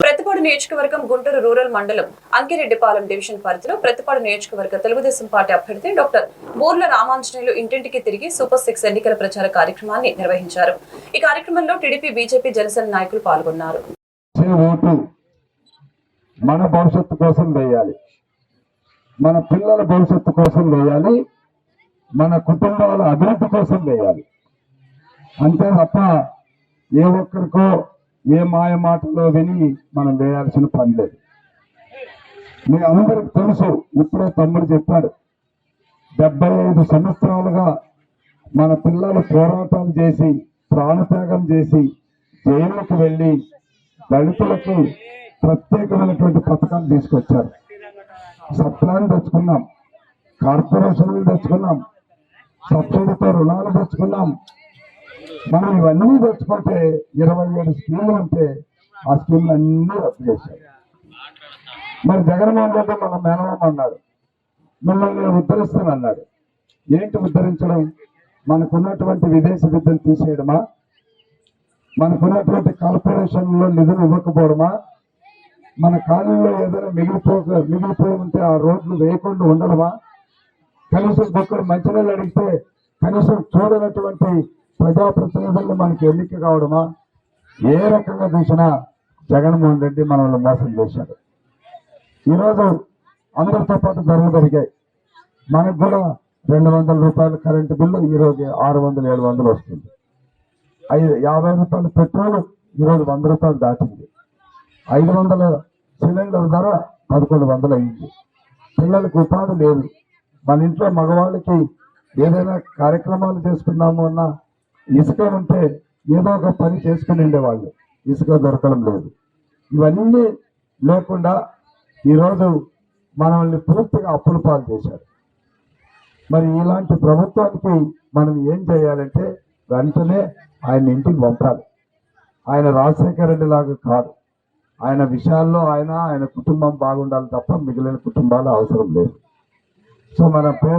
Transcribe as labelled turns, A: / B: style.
A: ప్రతిపాడు నియోజకవర్గం గుంటూరు రూరల్ మండలం అంకిరెడ్డిపాలెం డివిజన్ పరిధిలో ప్రతిపాడు నియోజకవర్గ తెలుగుదేశం పార్టీ అభ్యర్థి డాక్టర్ బూర్ల రామాంజనేయులు ఇంటింటికి తిరిగి సూపర్ సిక్స్ ఎన్నికల ప్రచార కార్యక్రమాన్ని నిర్వహించారు. ఈ కార్యక్రమంలో టీడీపీ బీజేపీ జనసేన నాయకులు పాల్గొన్నారు.
B: మన భవిష్యత్తు కోసం వేయాలి. మన పిల్లల భవిష్యత్తు కోసం వేయాలి. మన కుటుంబాల అభివృద్ధి కోసం వేయాలి. అంతే తప్ప ఏ ఒక్కరికో ఏ మాయ మాటలో విని మనం వేయాల్సిన పని లేదు. మీ అందరికి తెలుసు ఇప్పుడే తమ్ముడు చెప్పాడు డెబ్బై ఐదు సంవత్సరాలుగా మన పిల్లలు పోరాటం చేసి ప్రాణత్యాగం చేసి జైలుకు వెళ్ళి దళితులకు ప్రత్యేకమైనటువంటి పథకాలు తీసుకొచ్చారు. సత్రాన్ని తెచ్చుకున్నాం కార్పొరేషన్లు తెచ్చుకున్నాం సబ్సిడీతో రుణాలు తెచ్చుకున్నాం మనం ఇవన్నీ తెచ్చుకుంటే ఇరవై ఏడు స్కీములు ఉంటే ఆ స్కీములు అన్నీ రద్దు చేశారు. మరి జగన్మోహన్ రెడ్డి మన మేనమామ అన్నాడు మిమ్మల్ని ఉద్ధరిస్తాను అన్నాడు ఏంటి ఉద్ధరించడం? మనకున్నటువంటి విదేశీ విద్యను తీసేయడమా? మనకున్నటువంటి కార్పొరేషన్లో నిధులు ఇవ్వకపోవడమా? మన కాలంలో ఏదైనా మిగిలిపో మిగిలిపోయి ఉంటే ఆ రోడ్లు వేయకుండా ఉండడమా? కనీసం ఒక్కరు మంచినీళ్ళు అడిగితే కనీసం చూడనటువంటి ప్రజాప్రతినిధులు మనకి ఎన్నిక కావడమా? ఏ రకంగా చూసినా జగన్మోహన్ రెడ్డి మనల్ని మోసం చేశాడు. ఈరోజు అందరితో పాటు ధరలు పెరిగాయి. మనకు కూడా రెండు వందల రూపాయల కరెంటు బిల్లు ఈరోజు ఆరు వందలు ఏడు వందలు వస్తుంది. ఐదు యాభై రూపాయల పెట్రోల్ ఈరోజు వంద రూపాయలు దాటింది. ఐదు వందల సిలిండర్ ధర పదకొండు వందలు అయింది. పిల్లలకు ఉపాధి లేదు. మన ఇంట్లో మగవాళ్ళకి ఏదైనా కార్యక్రమాలు చేసుకుందాము అన్నా ఇసుక ఉంటే ఏదో ఒక పని చేసుకుని ఉండేవాళ్ళు. ఇసుక దొరకడం లేదు. ఇవన్నీ లేకుండా ఈరోజు మనల్ని పూర్తిగా అప్పుల పాలు చేశారు. మరి ఇలాంటి ప్రభుత్వానికి మనం ఏం చేయాలంటే వెంటనే ఆయన ఇంటికి పంపాలి. ఆయన రాజశేఖర రెడ్డి లాగా కాదు. ఆయన విషయాల్లో ఆయన ఆయన కుటుంబం బాగుండాలి తప్ప మిగిలిన కుటుంబాలు అవసరం లేదు. సో మన పేరు